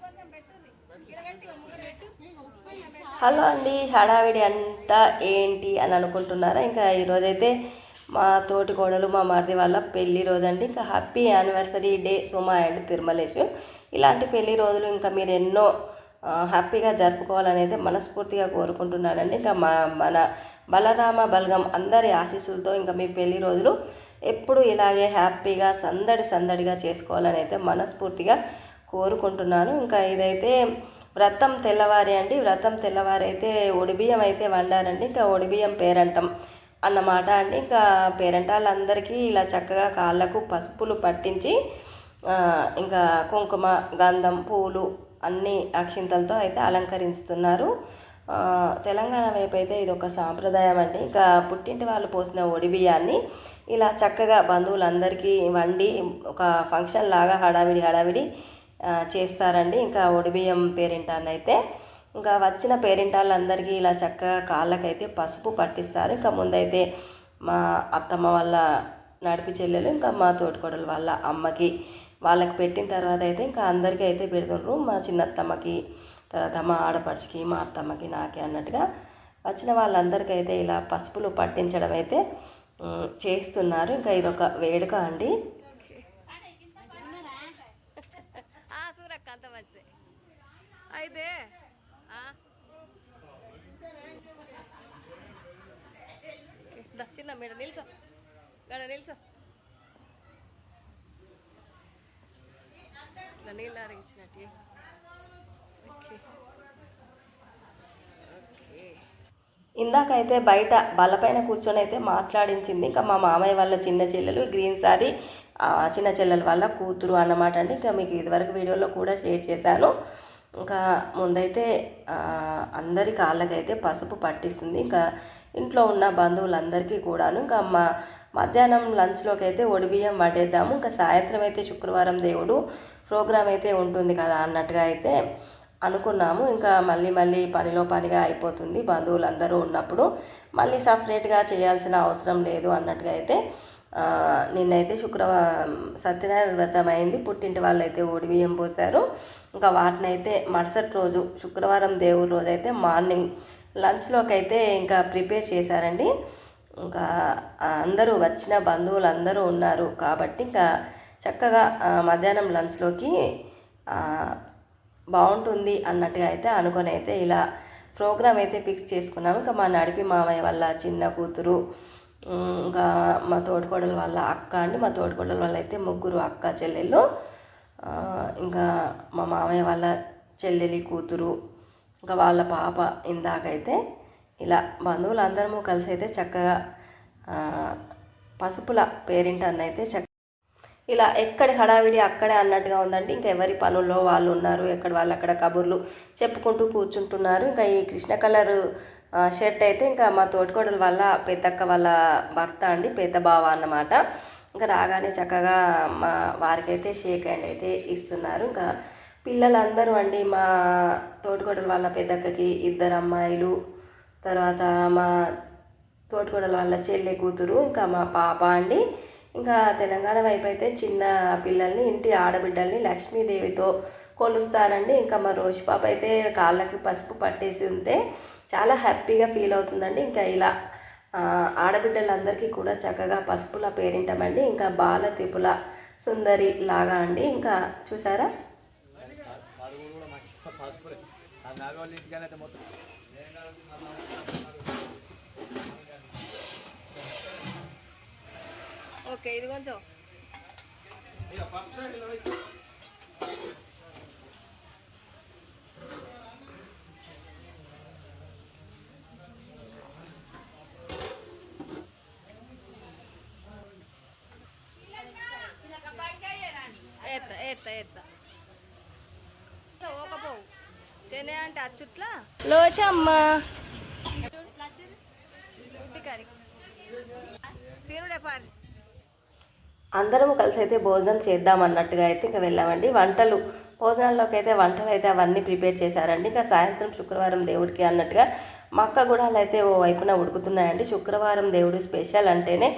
కొంచెం better hello అండి హడావిడి అంతా ఏంటి అని అనుకుంటున్నారా? ఇంకా ఈరోజైతే మా తోటి కోడలు మా మరిది వాళ్ళ పెళ్ళి రోజు అండి ఇంకా happy anniversary day Suma and Tirumalesh ఇలాంటి పెళ్ళి రోజులు ఇంకా మీరు ఎన్నో హ్యాపీగా జరుపుకోవాలనేది మనస్ఫూర్తిగా కోరుకుంటున్నానండి. ఇంకా మా మన బలరామ బలగం అందరి ఆశీస్సులతో ఇంకా మీ పెళ్ళి రోజులు ఎప్పుడు ఇలాగే హ్యాపీగా సందడి సందడిగా చేసుకోవాలని అయితే మనస్ఫూర్తిగా కోరుకుంటున్నాను. ఇంకా ఇదైతే వ్రతం తెల్లవారి అండి. వ్రతం తెల్లవారి అయితే ఒడిబియ్యం అయితే వండారండి ఇంకా ఒడిబియ్యం పేరంటం అన్నమాట అండి. ఇంకా పేరంటాలందరికీ ఇలా చక్కగా కాళ్ళకు పసుపులు పట్టించి ఇంకా కుంకుమ గంధం పూలు అన్ని అక్షింతలతో అయితే అలంకరిస్తున్నారు. తెలంగాణ వైపు అయితే ఇది ఒక సాంప్రదాయం అండి. ఇంకా పుట్టింటి వాళ్ళు పోసిన ఒడిబియ్యాన్ని ఇలా చక్కగా బంధువులందరికీ వండి ఒక ఫంక్షన్ లాగా హడావిడి హడావిడి చేస్తారండి. ఇంకా ఒడిబియ్యం పేరింటాన్ని అయితే ఇంకా వచ్చిన పేరింటాళ్ళందరికీ ఇలా చక్కగా కాళ్ళకైతే పసుపు పట్టిస్తారు. ఇంకా ముందైతే మా అత్తమ్మ వాళ్ళ నడిపి చెల్లెలు ఇంకా మా తోటికోడలు వాళ్ళ అమ్మకి వాళ్ళకి పెట్టిన తర్వాత అయితే ఇంకా అందరికీ అయితే పెడుతుండ్రు. మా చిన్నత్తమ్మకి తర్వాత మా ఆడపడుచుకి మా అత్తమ్మకి నాకే అన్నట్టుగా వచ్చిన వాళ్ళందరికీ అయితే ఇలా పసుపులు పట్టించడం అయితే చేస్తున్నారు. ఇంకా ఇదొక వేడుక అండి సూరక్క అంత మంచిదే అయితే ఆ? దక్షిణ మేడ నిల్చో గడ నిల్చో ఇట్లా నీళ్ళు అరిగించినట్టు ఓకే ఓకే ఇందాకైతే బయట బల్లపైన కూర్చొని అయితే మాట్లాడించింది. ఇంకా మా మామయ్య వాళ్ళ చిన్న చెల్లెలు గ్రీన్ సారీ చిన్న చెల్లెల వాళ్ళ కూతురు అన్నమాట అండి. ఇంకా మీకు ఇదివరకు వీడియోలో కూడా షేర్ చేశాను. ఇంకా ముందైతే అందరి కాళ్ళకైతే పసుపు పట్టిస్తుంది. ఇంకా ఇంట్లో ఉన్న బంధువులందరికీ కూడాను ఇంకా మా మధ్యాహ్నం లంచ్లోకి అయితే ఒడిబియ్యం పడేద్దాము ఇంకా సాయంత్రం అయితే శుక్రవారం దేవుడు ప్రోగ్రాం అయితే ఉంటుంది కదా అన్నట్టుగా అయితే అనుకున్నాము. ఇంకా మళ్ళీ మళ్ళీ పనిలో పనిగా అయిపోతుంది. బంధువులందరూ ఉన్నప్పుడు మళ్ళీ సపరేట్గా చేయాల్సిన అవసరం లేదు అన్నట్టుగా అయితే నిన్నైతే శుక్రవారం సత్యనారాయణ వ్రతం అయింది. పుట్టింటి వాళ్ళు అయితే బియ్యం పోసారు ఇంకా వాటిని అయితే మరుసటి రోజు శుక్రవారం దేవుడి రోజు అయితే మార్నింగ్ లంచ్లోకి అయితే ఇంకా ప్రిపేర్ చేశారండి. ఇంకా అందరూ వచ్చిన బంధువులు అందరూ ఉన్నారు కాబట్టి ఇంకా చక్కగా మధ్యాహ్నం లంచ్లోకి బాగుంటుంది అన్నట్టుగా అయితే అనుకొని అయితే ఇలా ప్రోగ్రామ్ అయితే ఫిక్స్ చేసుకున్నాము. ఇంకా మా నడిపి మామయ్య వాళ్ళ చిన్న కూతురు ఇంకా మా తోటికోడల వాళ్ళ అక్క అండి. మా తోటికోడల వాళ్ళ అయితే ముగ్గురు అక్క చెల్లెళ్ళు. ఇంకా మా మామయ్య వాళ్ళ చెల్లెలి కూతురు ఇంకా వాళ్ళ పాప ఇందాకైతే ఇలా బంధువులందరము కలిసి అయితే చక్కగా పసుపుల పేరింటన్న అయితే చక్క ఇలా ఎక్కడి హడావిడి అక్కడే అన్నట్టుగా ఉందంటే ఇంకా ఎవరి పనుల్లో వాళ్ళు ఉన్నారు ఎక్కడ వాళ్ళు అక్కడ కబుర్లు చెప్పుకుంటూ కూర్చుంటున్నారు. ఇంకా ఈ కృష్ణ కలర్ షర్ట్ అయితే ఇంకా మా తోటికోడల వల్ల పెద్దక్క వాళ్ళ భర్త అండి పెద్ద బావ అన్నమాట. ఇంకా రాగానే చక్కగా మా వారికైతే షేక్ హ్యాండ్ అయితే ఇస్తున్నారు. ఇంకా పిల్లలందరూ అండి మా తోటికోడల వాళ్ళ పెద్దక్కకి ఇద్దరు అమ్మాయిలు తర్వాత మా తోటికోడల వాళ్ళ చెల్లె కూతురు ఇంకా మా పాప అండి. ఇంకా తెలంగాణ వైపు అయితే చిన్న పిల్లల్ని ఇంటి ఆడబిడ్డల్ని లక్ష్మీదేవితో కొలుస్తారండి. ఇంకా మా రోజు పాప అయితే కాళ్ళకి పసుపు పట్టేసి ఉంటే చాలా హ్యాపీగా ఫీల్ అవుతుందండి. ఇంకా ఇలా ఆడబిడ్డలందరికీ కూడా చక్కగా పసుపుల పేరింటామండి. ఇంకా బాల త్రిపుల సుందరి లాగా అండి. ఇంకా చూసారా అడుగులు కూడా మంచిగా పసుపులే ఆ నాలుగు వాళ్ళ ఇంటికైనా అయితే మొత్తం. ఓకే ఇది కొంచెం. అనే అంటే అచ్చుట్లా? లోచమ్మ. ఫీరుడే పారి. అందరము కలిసి అయితే భోజనం చేద్దాం అన్నట్టుగా అయితే ఇంకా వెళ్ళామండి. వంటలు భోజనాల్లోకి అయితే వంటలు అయితే అవన్నీ ప్రిపేర్ చేశారండి. ఇంకా సాయంత్రం శుక్రవారం దేవుడికి అన్నట్టుగా మక్క గుడాలు అయితే ఓ వైపున ఉడుకుతున్నాయండి. శుక్రవారం దేవుడు స్పెషల్ అంటేనే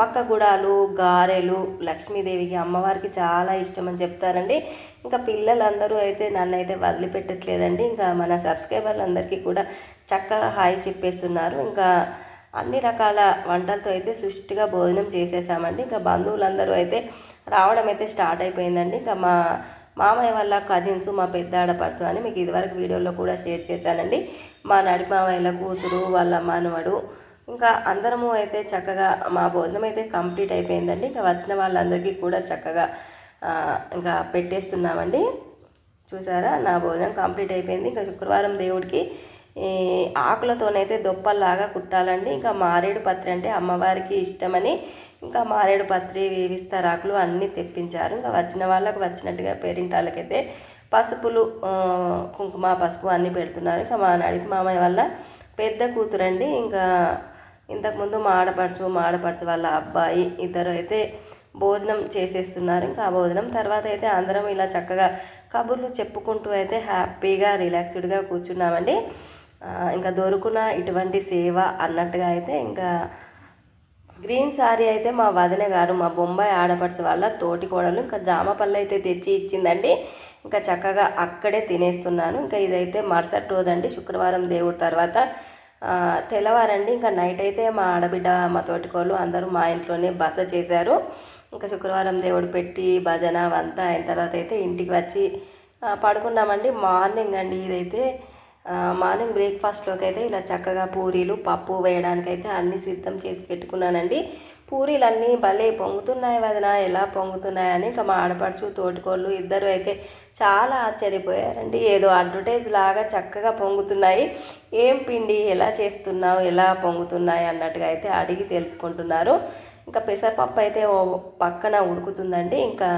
మక్క గుడాలు గారెలు లక్ష్మీదేవికి అమ్మవారికి చాలా ఇష్టం అని చెప్తారండి. ఇంకా పిల్లలందరూ అయితే నన్ను అయితే వదిలిపెట్టట్లేదండి. ఇంకా మన సబ్స్క్రైబర్లందరికీ కూడా చక్కగా హాయ్ చెప్పేస్తున్నారు. ఇంకా అన్ని రకాల వంటలతో అయితే సుష్టిగా భోజనం చేసేసామండి. ఇంకా బంధువులందరూ అయితే రావడం అయితే స్టార్ట్ అయిపోయిందండి. ఇంకా మా మామయ్య వాళ్ళ కజిన్స్ మా పెద్ద ఆడపడుచు అని మీకు ఇదివరకు వీడియోలో కూడా షేర్ చేశానండి. మా నడి మామయ్యల కూతురు వాళ్ళ మనవడు ఇంకా అందరము అయితే చక్కగా మా భోజనం అయితే కంప్లీట్ అయిపోయిందండి. ఇంకా వచ్చిన వాళ్ళందరికీ కూడా చక్కగా ఇంకా పెట్టేస్తున్నామండి. చూసారా? నా భోజనం కంప్లీట్ అయిపోయింది. ఇంకా శుక్రవారం దేవుడికి ఆకులతోనైతే దొప్పల్లాగా కుట్టాలండి. ఇంకా మారేడు పత్రి అంటే అమ్మవారికి ఇష్టమని ఇంకా మారేడు పత్రి వేవిస్తారు ఆకులు అన్నీ తెప్పించారు. ఇంకా వచ్చిన వాళ్ళకు వచ్చినట్టుగా పేరింటాలకైతే పసుపులు కుంకుమ పసుపు అన్నీ పెడుతున్నారు. ఇంకా మా నడిపి మామయ్య వల్ల పెద్ద కూతురండి. ఇంకా ఇంతకుముందు మా ఆడపడుచు మా ఆడపడుచు వాళ్ళ అబ్బాయి ఇద్దరు అయితే భోజనం చేసేస్తున్నారు. ఇంకా ఆ భోజనం తర్వాత అయితే అందరం ఇలా చక్కగా కబుర్లు చెప్పుకుంటూ అయితే హ్యాపీగా రిలాక్స్డ్గా కూర్చున్నామండి. ఇంకా దొరుకున ఇటువంటి సేవ అన్నట్టుగా అయితే ఇంకా గ్రీన్ సారీ అయితే మా వదిన గారు మా బొంబాయి ఆడపడుచు వాళ్ళ తోటి కోడలు ఇంకా జామ పళ్ళు అయితే తెచ్చి ఇచ్చిందండి. ఇంకా చక్కగా అక్కడే తినేస్తున్నాను. ఇంకా ఇదైతే మరుసటి రోజండి శుక్రవారం దేవుడి తర్వాత. తెల్లవారండి ఇంకా నైట్ అయితే మా ఆడబిడ్డ మా తోటికోళ్ళు అందరూ మా ఇంట్లోనే బస చేశారు. ఇంకా శుక్రవారం దేవుడు పెట్టి భజన అవంతా అయిన తర్వాత అయితే ఇంటికి వచ్చి పడుకున్నామండి. మార్నింగ్ అండి ఇదైతే. మార్నింగ్ బ్రేక్ఫాస్ట్లోకి అయితే ఇలా చక్కగా పూరీలు పప్పు వేయడానికైతే అన్నీ సిద్ధం చేసి పెట్టుకున్నానండి. పూరీలన్నీ భలే పొంగుతున్నాయి వదిన ఎలా పొంగుతున్నాయని ఇంకా మా ఆడపడుచు తోటికోళ్ళు ఇద్దరు అయితే చాలా ఆశ్చర్యపోయారండి. ఏదో అడ్వర్టైజ్ లాగా చక్కగా పొంగుతున్నాయి. ఏం పిండి ఎలా చేస్తున్నావు ఎలా పొంగుతున్నాయి అన్నట్టుగా అయితే అడిగి తెలుసుకుంటున్నారు. ఇంకా పెసరపప్పు అయితే ఓ పక్కన ఉడుకుతుందండి. ఇంకా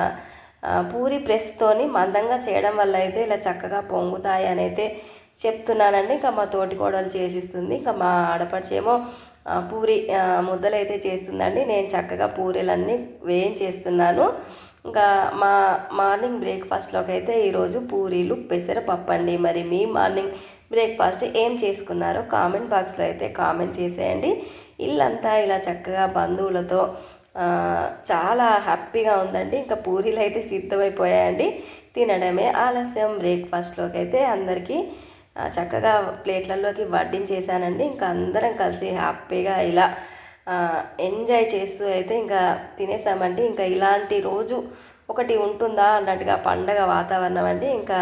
పూరి ప్రెస్తోని మందంగా చేయడం వల్ల అయితే ఇలా చక్కగా పొంగుతాయి అని అయితే చెప్తున్నానండి. ఇంకా మా తోటి కోడలు చేసిస్తుంది. ఇంకా మా ఆడపడిచేమో పూరి ముద్దలైతే ముద్దలు అయితే చేస్తుందండి. నేను చక్కగా పూరీలన్నీ వేయించేస్తున్నాను. ఇంకా మా మార్నింగ్ బ్రేక్ఫాస్ట్లోకి అయితే ఈరోజు పూరీలు పెసరపప్పు అండి మరి మీ మార్నింగ్ బ్రేక్ఫాస్ట్ ఏం చేసుకున్నారో కామెంట్ బాక్స్లో అయితే కామెంట్ చేసేయండి. ఇల్లంతా ఇలా చక్కగా బంధువులతో చాలా హ్యాపీగా ఉందండి. ఇంకా పూరీలు అయితే సిద్ధమైపోయాయండి. తినడమే ఆలస్యం. బ్రేక్ఫాస్ట్లోకి అయితే అందరికీ చక్కగా ప్లేట్లలోకి వడ్డించేసానండి ఇంకా అందరం కలిసి హ్యాపీగా ఇలా ఎంజాయ్ చేస్తూ అయితే ఇంకా తినేసామండి. ఇంకా ఇలాంటి రోజు ఒకటి ఉంటుందా అన్నట్టుగా పండగ వాతావరణం అండి. ఇంకా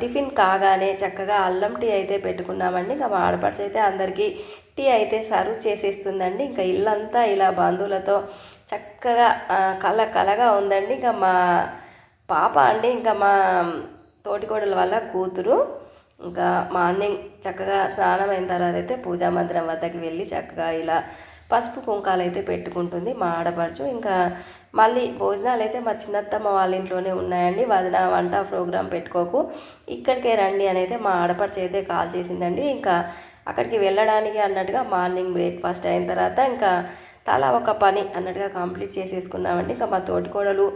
టిఫిన్ కాగానే చక్కగా అల్లం టీ అయితే పెట్టుకున్నామండి. ఇంకా మా ఆడపడుచు అయితే అందరికీ టీ అయితే సర్వ్ చేసేస్తుందండి. ఇంకా ఇల్లంతా ఇలా బంధువులతో చక్కగా కల కలగా ఉందండి. ఇంకా మా పాప అండి ఇంకా మా తోటికోడల వల్ల కూతురు. ఇంకా మార్నింగ్ చక్కగా స్నానం అయిన తర్వాత అయితే పూజా మందిరం వద్దకు వెళ్ళి చక్కగా ఇలా పసుపు కుంకాలు అయితే పెట్టుకుంటుంది మా ఆడపడుచు. ఇంకా మళ్ళీ భోజనాలు అయితే మా చిన్నత్తమ్మ వాళ్ళ ఇంట్లోనే ఉన్నాయండి. వదిన వంట ప్రోగ్రాం పెట్టుకోకు. ఇక్కడికే రండి అని అయితే మా ఆడపడుచు అయితే కాల్ చేసిందండి. ఇంకా అక్కడికి వెళ్ళడానికి అన్నట్టుగా మార్నింగ్ బ్రేక్ఫాస్ట్ అయిన తర్వాత ఇంకా తలా ఒక పని అన్నట్టుగా కంప్లీట్ చేసేసుకున్నామండి. ఇంకా మా తోటికోడలు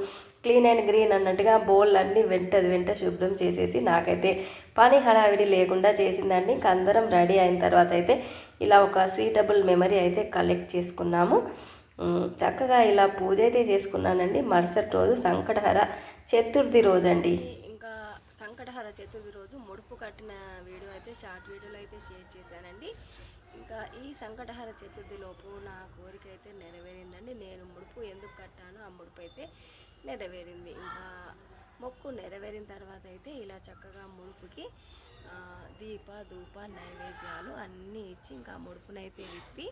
క్లీన్ అండ్ గ్రీన్ అన్నట్టుగా బౌల్ అన్నీ వెంటది వెంట శుభ్రం చేసేసి నాకైతే పని హడావిడి లేకుండా చేసిందండి. ఇంక అందరం రెడీ అయిన తర్వాత అయితే ఇలా ఒక సీటబుల్ మెమరీ అయితే కలెక్ట్ చేసుకున్నాము. చక్కగా ఇలా పూజ అయితే చేసుకున్నానండి. మరుసటి రోజు సంకటహర చతుర్థి రోజండి. ఇంకా సంకటహర చతుర్థి రోజు ముడుపు కట్టిన వీడియో అయితే షార్ట్ వీడియోలో అయితే షేర్ చేశానండి. ఇంకా ఈ సంకటహర చతుర్థి లోపు నా కోరిక అయితే నెరవేరిందండి. నేను ముడుపు ఎందుకు కట్టానో ఆ ముడుపు అయితే నెరవేరింది. ఇంకా మొక్కు నెరవేరిన తర్వాత అయితే ఇలా చక్కగా ముడుపుకి దీప ధూప నైవేద్యాలు అన్నీ ఇచ్చి ఇంకా ముడుపునైతే విప్పి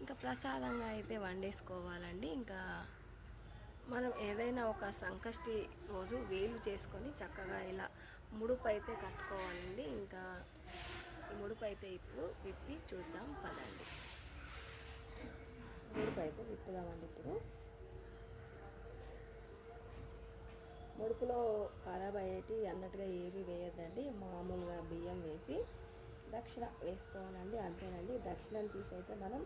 ఇంకా ప్రసాదంగా అయితే వండేసుకోవాలండి. ఇంకా మనం ఏదైనా ఒక సంకష్టి రోజు వేలు చేసుకొని చక్కగా ఇలా ముడుపు అయితే కట్టుకోవాలండి. ఇంకా ముడుపు అయితే ఇప్పుడు విప్పి చూద్దాం పదండి. ముడుపు అయితే విప్పుదామండి ఇప్పుడు. ముడుపులో ఖరాబ్ అయ్యేటి అన్నట్టుగా ఏవి వేయద్దండి. మామూలుగా బియ్యం వేసి దక్షిణ వేసుకోవాలండి అంతేనండి. దక్షిణం తీసి అయితే మనం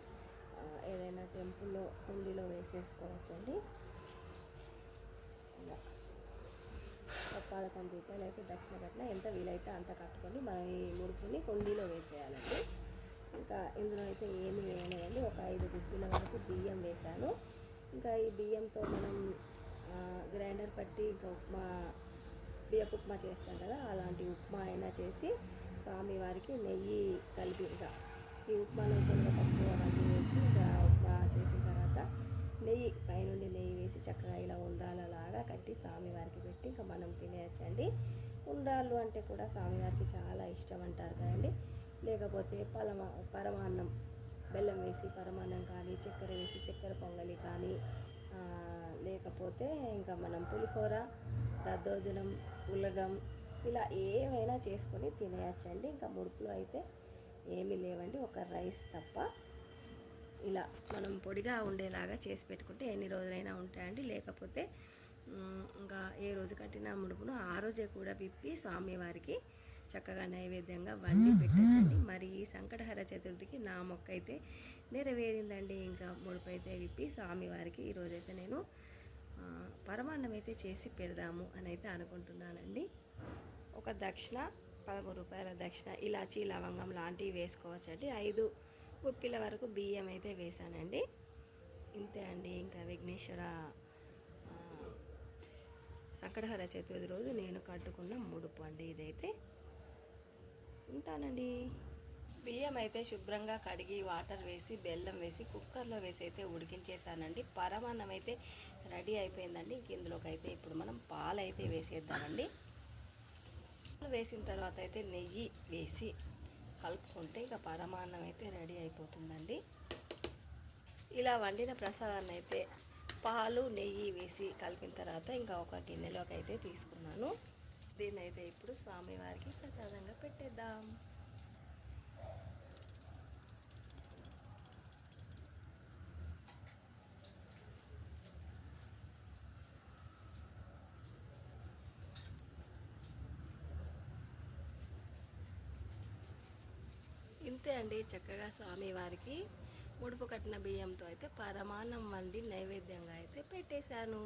ఏదైనా టెంపుల్లో కుండీలో వేసేసుకోవచ్చండి. ఇలా. పదకొండు రూపాయలు అయితే దక్షిణ కట్టిన ఎంత వీలైతే అంత కట్టుకొని మనం ఈ ముడుపుని కుండీలో వేసేయాలండి. ఇంకా ఇందులో అయితే ఏమి వేయలేదండి. ఒక ఐదు గుడ్డుల వరకు బియ్యం వేశాను. ఇంకా ఈ బియ్యంతో మనం గ్రైండర్ పట్టి ఇంకా ఉప్మా బియ్యపు ఉప్మా చేస్తాం కదా అలాంటి ఉప్మా అయినా చేసి స్వామివారికి నెయ్యి కలిపి ఇంకా ఈ ఉప్మాలో శనగపప్పు అవన్నీ వేసి ఇంకా ఉప్మా చేసిన తర్వాత నెయ్యి పైనుండి నెయ్యి వేసి చక్కగా ఇలా ఉండాలలాగా కట్టి స్వామివారికి పెట్టి ఇంకా మనం తినేయచ్చండి. ఉండ్రాళ్ళు అంటే కూడా స్వామివారికి చాలా ఇష్టం అంటారు కదండి. లేకపోతే పరమా పరమాన్నం బెల్లం వేసి పరమాన్నం కానీ చక్కెర వేసి చక్కెర పొంగలి కానీ లేకపోతే ఇంకా మనం పులిహోర దద్దోజనం పులగం ఇలా ఏమైనా చేసుకొని తినేయచ్చండి. ఇంకా ముడుపులో అయితే ఏమీ లేవండి. ఒక రైస్ తప్ప ఇలా మనం పొడిగా ఉండేలాగా చేసి పెట్టుకుంటే ఎన్ని రోజులైనా ఉంటాయండి. లేకపోతే ఇంకా ఏ రోజు కట్టిన ముడుపును ఆ రోజే కూడా విప్పి స్వామివారికి చక్కగా నైవేద్యంగా వండి పెట్టచ్చండి. మరి ఈ సంకటహర చతుర్థికి నా మొక్క అయితే నెరవేరిందండి. ఇంకా ముడుపు అయితే విప్పి స్వామివారికి ఈరోజైతే నేను పరమాన్నం అయితే చేసి పెడదాము అని అయితే అనుకుంటున్నానండి. ఒక దక్షిణ పదమూడు రూపాయల దక్షిణ ఇలాచీ లవంగం లాంటివి వేసుకోవచ్చండి. ఐదు ఉప్పిల వరకు బియ్యం అయితే వేసానండి. ఇంతే అండి ఇంకా విఘ్నేశ్వర సంకటహర చతుర్థి రోజు నేను కట్టుకున్న ముడుపు అండి ఇదైతే. ఉంటానండి. బియ్యం అయితే శుభ్రంగా కడిగి వాటర్ వేసి బెల్లం వేసి కుక్కర్లో వేసి అయితే ఉడికించేసానండి. పరమాన్నం అయితే రెడీ అయిపోయిందండి. ఇంక ఇందులోకి అయితే ఇప్పుడు మనం పాలు అయితే వేసేద్దామండి. పాలు వేసిన తర్వాత అయితే నెయ్యి వేసి కలుపుకుంటే ఇక పరమాన్నం అయితే రెడీ అయిపోతుందండి. ఇలా వండిన ప్రసాదాన్ని అయితే పాలు నెయ్యి వేసి కలిపిన తర్వాత ఇంకా ఒక గిన్నెలోకి అయితే తీసుకున్నాను. దీన్ని అయితే ఇప్పుడు స్వామివారికి ప్రసాదంగా పెట్టేద్దాం. అంతే అండి చక్కగా స్వామివారికి ముడుపు కట్టిన బియ్యంతో అయితే పరమాన్నం వండి నైవేద్యంగా అయితే పెట్టేశాను.